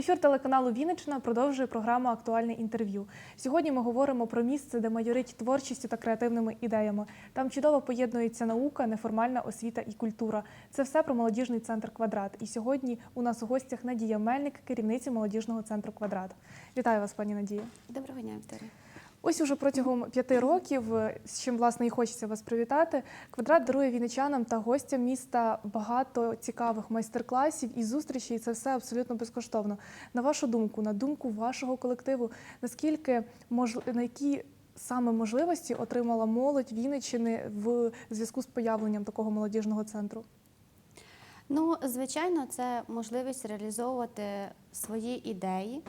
Ефір телеканалу Вінниччина продовжує програму Актуальне інтерв'ю. Сьогодні ми говоримо про місце, де майорить творчістю та креативними ідеями. Там чудово поєднується наука, неформальна освіта і культура. Це все про молодіжний центр Квадрат. І сьогодні у нас у гостях Надія Мельник, керівниця молодіжного центру Квадрат. Вітаю вас, пані Надія. Доброго дня, Вікторія. Ось уже протягом п'яти років, е, з чим власне і хочеться вас привітати. Квадрат дарує вінничанам та гостям міста багато цікавих майстер-класів і зустрічей. і Це все абсолютно безкоштовно. На вашу думку, на думку вашого колективу, наскільки мож... на які саме можливості отримала молодь Вінниччини в зв'язку з появленням такого молодіжного центру? Ну, звичайно, це можливість реалізовувати свої ідеї,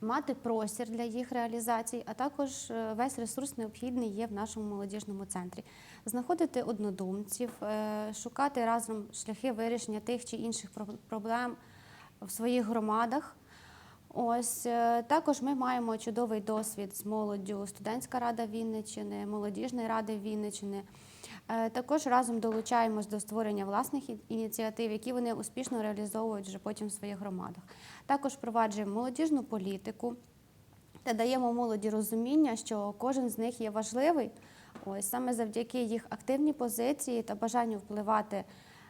мати простір для їх реалізації, а також е, весь ресурс необхідний є в нашому молодіжному центрі. Знаходити однодумців, е, шукати разом шляхи вирішення тих чи інших проблем в своїх громадах. Ось е, також ми маємо чудовий досвід з молоддю студентська рада Вінниччини, молодіжної ради Вінниччини. Е, Також разом долучаємось до створення власних ініціатив, які вони успішно реалізовують вже потім в своїх громадах. Також впроваджуємо молодіжну політику та даємо молоді розуміння, що кожен з них є важливий. Ось саме завдяки їх активній позиції та бажанню впливати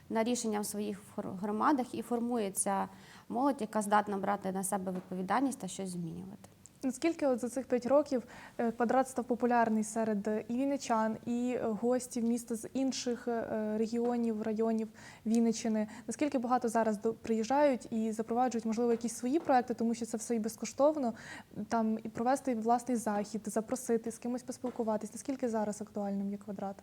на рішення в своїх громадах і формується молодь, яка здатна брати на себе відповідальність та щось змінювати. Наскільки от за цих п'ять років е, квадрат став популярний серед е, і вінничан, і е, гостів міста з інших регіонів, районів Вінниччини? Наскільки багато зараз приїжджають і запроваджують, можливо, якісь свої проекти, тому що це все і безкоштовно, там і провести власний захід, запросити з кимось поспілкуватись. Наскільки зараз актуальним є квадрат?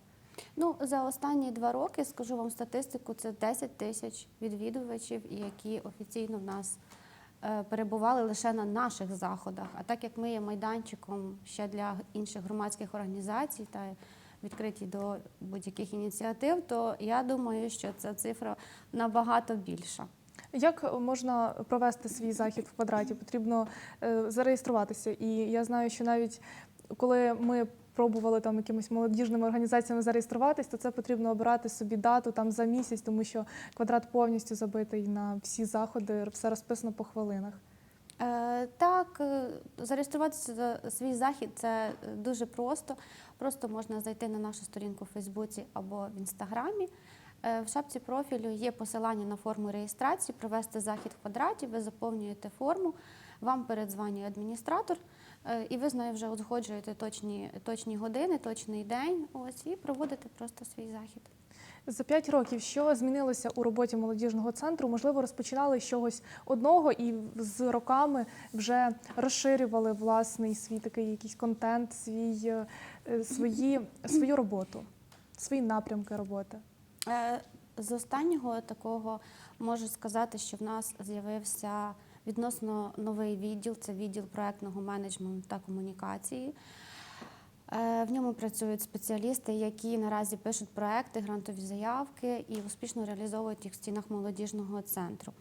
Ну, за останні два роки, скажу вам статистику, це 10 тисяч відвідувачів, які офіційно в нас перебували лише на наших заходах. А так як ми є майданчиком ще для інших громадських організацій та відкриті до будь-яких ініціатив, то я думаю, що ця цифра набагато більша. Як можна провести свій захід в квадраті? Потрібно е, зареєструватися. І я знаю, що навіть коли ми пробували там якимись молодіжними організаціями зареєструватись, то це потрібно обирати собі дату там за місяць, тому що квадрат повністю забитий на всі заходи, все розписано по хвилинах. Е, Так, е, зареєструватися за свій захід це дуже просто. Просто можна зайти на нашу сторінку в Фейсбуці або в Інстаграмі. Е, В шапці профілю є посилання на форму реєстрації, провести захід в квадраті. Ви заповнюєте форму, вам передзвонює адміністратор, і ви з нею вже узгоджуєте точні, точні години, точний день. Ось і проводите просто свій захід. За п'ять років що змінилося у роботі молодіжного центру? Можливо, розпочинали з чогось одного і з роками вже розширювали власний свій такий якийсь контент, свій, е, е, свої, свою роботу, свої напрямки роботи. Е, З останнього такого можу сказати, що в нас з'явився відносно новий відділ це відділ проектного менеджменту та комунікації. Е, В ньому працюють спеціалісти, які наразі пишуть проекти, грантові заявки і успішно реалізовують їх в стінах молодіжного центру.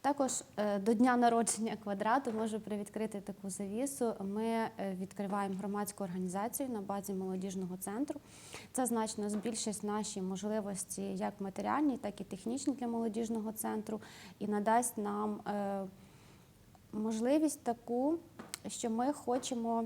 Також е, до дня народження квадрату можу привідкрити таку завісу. Ми е, відкриваємо громадську організацію на базі молодіжного центру. Це значно збільшить наші можливості як матеріальні, так і технічні для молодіжного центру і надасть нам можливість таку, що ми хочемо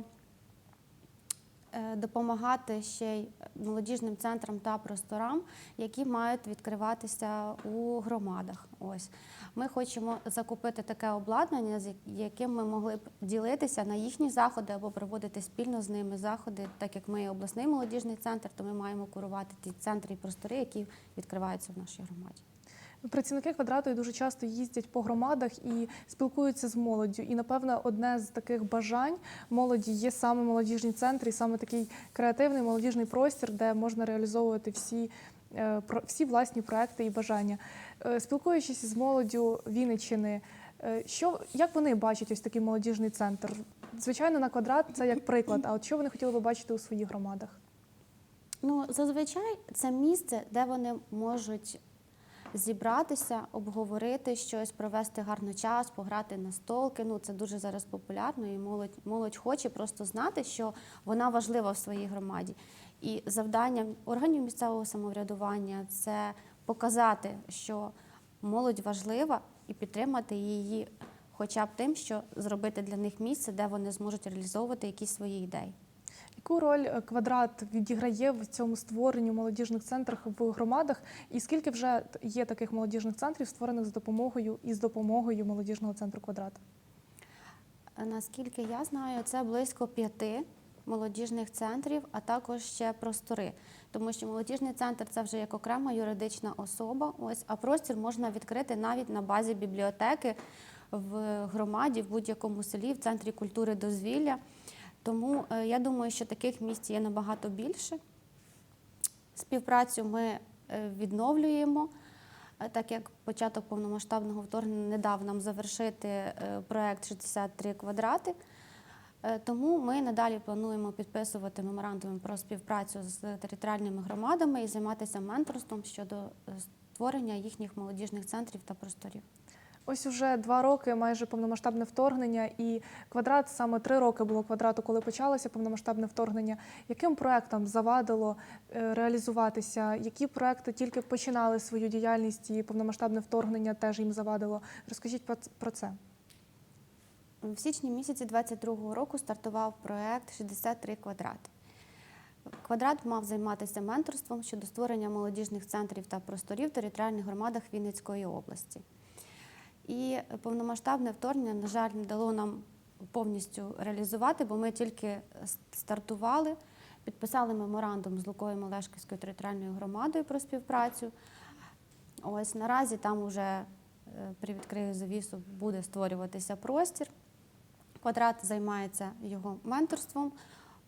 е, допомагати ще й молодіжним центрам та просторам, які мають відкриватися у громадах. Ось ми хочемо закупити таке обладнання, з яким ми могли б ділитися на їхні заходи або проводити спільно з ними заходи, так як ми обласний молодіжний центр, то ми маємо курувати ті центри і простори, які відкриваються в нашій громаді. Працівники квадрату дуже часто їздять по громадах і спілкуються з молоддю. І напевно, одне з таких бажань молоді є саме молодіжний центр, і саме такий креативний молодіжний простір, де можна реалізовувати всі. е, Всі власні проекти і бажання. Е, Спілкуючись з молоддю Вінниччини, е, що як вони бачать ось такий молодіжний центр? Звичайно, на квадрат це як приклад. А от що вони хотіли би бачити у своїх громадах? Ну, зазвичай це місце, де вони можуть зібратися, обговорити щось, провести гарно час, пограти на столки. Ну, це дуже зараз популярно, і молодь, молодь хоче просто знати, що вона важлива в своїй громаді. І завдання органів місцевого самоврядування це показати, що молодь важлива, і підтримати її хоча б тим, що зробити для них місце, де вони зможуть реалізовувати якісь свої ідеї. Яку роль е, квадрат відіграє в цьому створенні молодіжних центрах в громадах? І скільки вже є таких молодіжних центрів, створених з допомогою і з допомогою молодіжного центру квадрат? Е, Наскільки я знаю, це близько п'яти молодіжних центрів, а також ще простори. Тому що молодіжний центр це вже як окрема юридична особа. Ось, а простір можна відкрити навіть на базі бібліотеки в громаді, в будь-якому селі, в центрі культури дозвілля. Тому е, я думаю, що таких місць є набагато більше. Співпрацю ми е, відновлюємо, е, так як початок повномасштабного вторгнення не дав нам завершити проект 63 квадрати. Тому ми надалі плануємо підписувати меморандуми про співпрацю з територіальними громадами і займатися менторством щодо створення їхніх молодіжних центрів та просторів. Ось уже два роки майже повномасштабне вторгнення, і квадрат саме три роки було квадрату, коли почалося повномасштабне вторгнення. Яким проектам завадило е, реалізуватися? Які проекти тільки починали свою діяльність і повномасштабне вторгнення теж їм завадило? Розкажіть про це. В січні місяці 22-го року стартував проект 63 квадрати. Квадрат мав займатися менторством щодо створення молодіжних центрів та просторів в територіальних громадах Вінницької області. І повномасштабне вторгнення, на жаль, не дало нам повністю реалізувати, бо ми тільки стартували, підписали меморандум з Лукою Малешківською територіальною громадою про співпрацю. Ось наразі там вже е, привідкрию завісу, буде створюватися простір. Квадрат займається його менторством.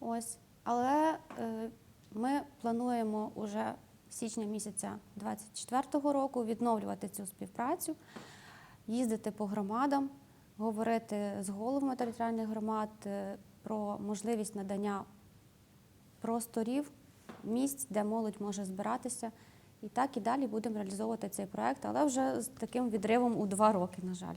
Ось. Але е, ми плануємо уже січня місяця 2024 року відновлювати цю співпрацю, їздити по громадам, говорити з головами територіальних громад е, про можливість надання просторів, місць, де молодь може збиратися. І так і далі будемо реалізовувати цей проект, але вже з таким відривом у два роки, на жаль.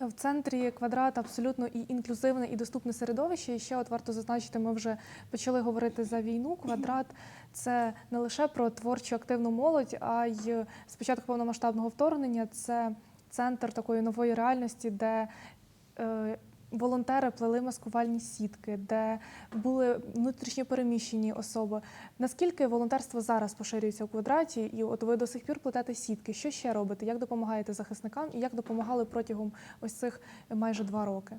В центрі квадрат абсолютно і інклюзивне, і доступне середовище. І ще от варто зазначити, ми вже почали говорити за війну. Квадрат це не лише про творчу активну молодь, а й з початку повномасштабного вторгнення це центр такої нової реальності, де е, волонтери плели маскувальні сітки, де були внутрішньо переміщені особи. Наскільки волонтерство зараз поширюється у квадраті, і от ви до сих пір плетете сітки? Що ще робите? Як допомагаєте захисникам і як допомагали протягом ось цих майже два роки?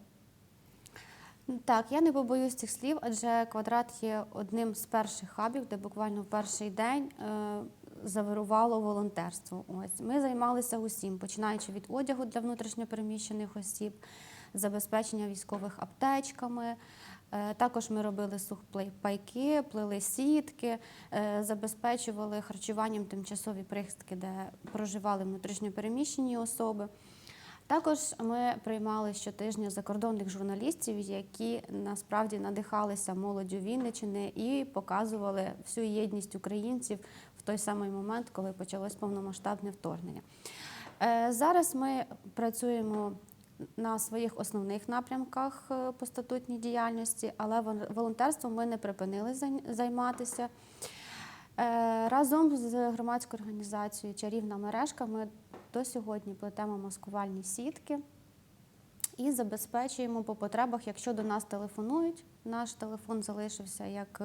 Так, я не побоюсь цих слів, адже квадрат є одним з перших хабів, де буквально в перший день е, завирувало волонтерство. Ось ми займалися усім, починаючи від одягу для внутрішньопереміщених осіб, забезпечення військових аптечками. Е, Також ми робили сухпайки, плели сітки, е, забезпечували харчуванням тимчасові прихистки, де проживали внутрішньопереміщені особи. Також ми приймали щотижня закордонних журналістів, які насправді надихалися молоддю Вінничини і показували всю єдність українців той самий момент, коли почалось повномасштабне вторгнення. Е, Зараз ми працюємо на своїх основних напрямках е, по статутній діяльності, але волонтерством ми не припинили займатися. Е, Разом з громадською організацією Чарівна мережка ми до сьогодні плетемо маскувальні сітки і забезпечуємо по потребах, якщо до нас телефонують. Наш телефон залишився як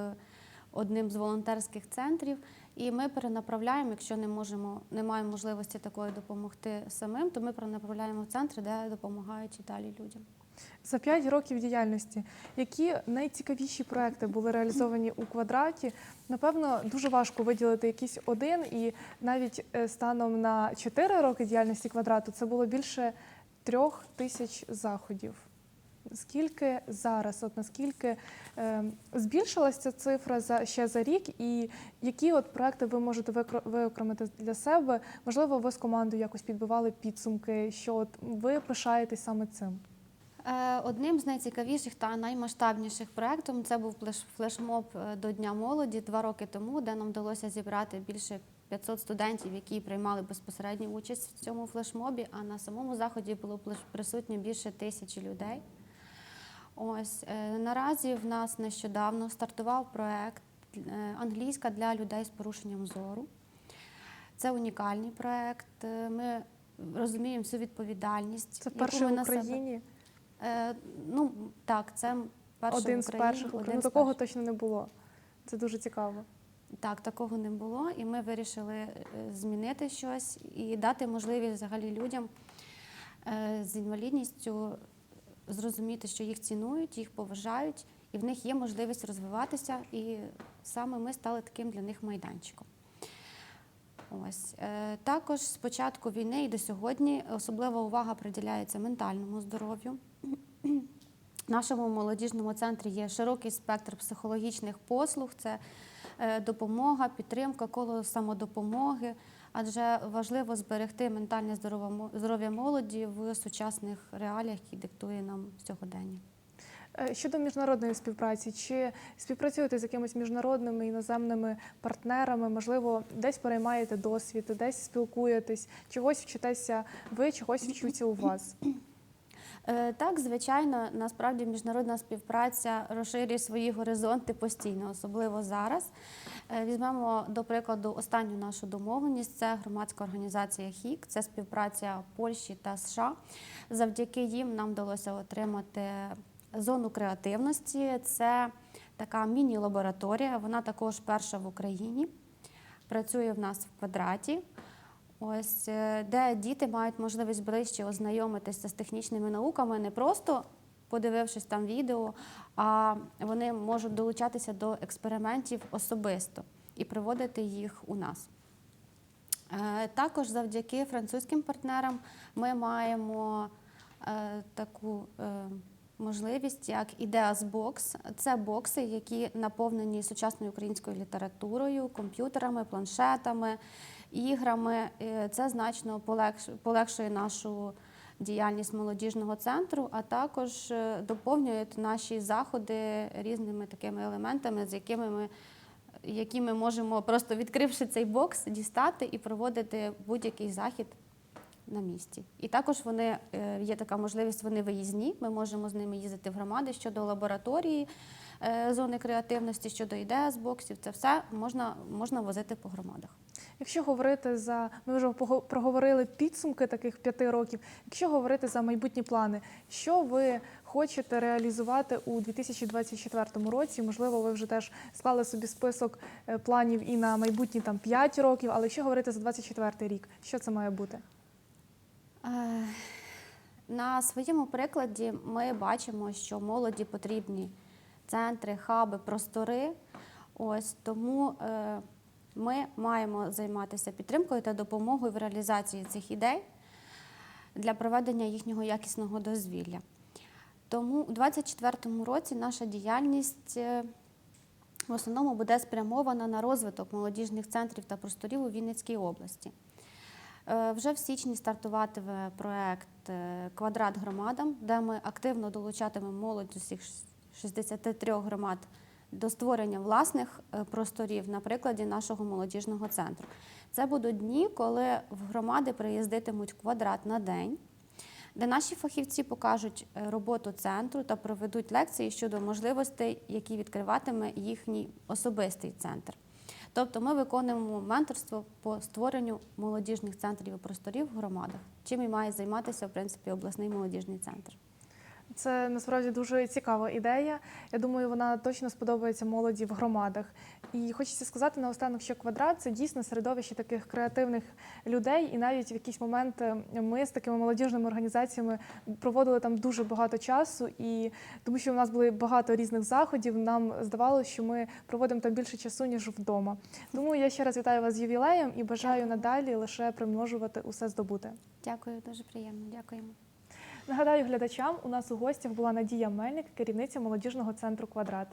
одним з волонтерських центрів, і ми перенаправляємо, якщо не можемо, не маємо можливості такої допомогти самим, то ми перенаправляємо в центри, де допомагають і далі людям. За п'ять років діяльності, які найцікавіші проекти були реалізовані у квадраті? Напевно, дуже важко виділити якийсь один, і навіть е, станом на чотири роки діяльності квадрату це було більше трьох тисяч заходів. Скільки зараз, от наскільки е, збільшилася цифра за ще за рік, і які от проекти ви можете виокремити для себе? Можливо, ви з командою якось підбивали підсумки, що от ви пишаєтесь саме цим? Е, Одним з найцікавіших та наймасштабніших проєктів це був флеш- флешмоб е, до Дня молоді два роки тому, де нам вдалося зібрати більше 500 студентів, які приймали безпосередню участь в цьому флешмобі. А на самому заході було присутньо більше тисячі людей. Ось е, наразі в нас нещодавно стартував проект е, англійська для людей з порушенням зору. Це унікальний проект. Е, Ми розуміємо всю відповідальність. Це перше в себе- Україні. Е, ну так, це перше один з перших один Україні. Такого перших. точно не було. Це дуже цікаво. Так, такого не було, і ми вирішили змінити щось і дати можливість взагалі людям з інвалідністю зрозуміти, що їх цінують, їх поважають, і в них є можливість розвиватися. І саме ми стали таким для них майданчиком. Ось Е, також з початку війни і до сьогодні особлива увага приділяється ментальному здоров'ю. В нашому молодіжному центрі є широкий спектр психологічних послуг. Це е, допомога, підтримка, коло самодопомоги, адже важливо зберегти ментальне здоров'я мо- молоді в сучасних реаліях, які диктує нам сьогодення. Е, Щодо міжнародної співпраці, чи співпрацюєте з якимись міжнародними іноземними партнерами? Можливо, десь переймаєте досвід, десь спілкуєтесь, чогось вчитеся ви, чогось вчуться у вас. Е, Так, звичайно, насправді міжнародна співпраця розширює свої горизонти постійно, особливо зараз. Е, Візьмемо до прикладу останню нашу домовленість. Це громадська організація ХІК, це співпраця Польщі та США. Завдяки їм нам вдалося отримати зону креативності. Це така міні-лабораторія. Вона також перша в Україні. Працює в нас в квадраті. Ось е, де діти мають можливість ближче ознайомитися з технічними науками, не просто подивившись там відео, а вони можуть долучатися до експериментів особисто і проводити їх у нас. Е, Також завдяки французьким партнерам ми маємо е, таку можливість, як Ideas Box. Це бокси, які наповнені сучасною українською літературою, комп'ютерами, планшетами, іграми. Це значно полегш- полегшує нашу діяльність молодіжного центру, а також е, доповнюють наші заходи різними такими елементами, з якими ми які ми можемо, просто відкривши цей бокс, дістати і проводити будь-який захід на місці. І також вони е, є така можливість, вони виїзні. Ми можемо з ними їздити в громади щодо лабораторії, е, зони креативності, щодо ідея з боксів. Це все можна, можна возити по громадах. Якщо говорити за ми вже проговорили підсумки таких п'яти років. Якщо говорити за майбутні плани, що ви хочете реалізувати у 2024 році? Можливо, ви вже теж склали собі список е, планів і на майбутні там 5 rokів, але якщо говорити за 2024 рік, що це має бути? Е, На своєму прикладі ми бачимо, що молоді потрібні центри, хаби, простори. Ось тому е, ми маємо займатися підтримкою та допомогою в реалізації цих ідей для проведення їхнього якісного дозвілля. Тому у 2024 році наша діяльність е, в основному буде спрямована на розвиток молодіжних центрів та просторів у Вінницькій області. Е, Вже в січні стартуватиме проект е, Квадрат громадам, де ми активно долучатимемо молодь з усіх 63 громад до створення власних е, просторів на прикладі нашого молодіжного центру. Це будуть дні, коли в громади приїздитимуть квадрат на день, де наші фахівці покажуть роботу центру та проведуть лекції щодо можливостей, які відкриватиме їхній особистий центр. Тобто ми виконуємо менторство по створенню молодіжних центрів і просторів в громадах, чим і має займатися в принципі обласний молодіжний центр. Це насправді дуже цікава ідея. Я думаю, вона точно сподобається молоді в громадах. І хочеться сказати наостанок, що квадрат це дійсно середовище таких креативних людей. І навіть в якийсь момент е, ми з такими молодіжними організаціями проводили там дуже багато часу. І тому що в нас були багато різних заходів, нам здавалося, що ми проводимо там більше часу, ніж вдома. Тому я ще раз вітаю вас з ювілеєм і бажаю надалі лише примножувати усе здобуте. Дякую, дуже приємно. Дякуємо. Нагадаю глядачам, у нас у гостях була Надія Мельник, керівниця молодіжного центру Квадрат.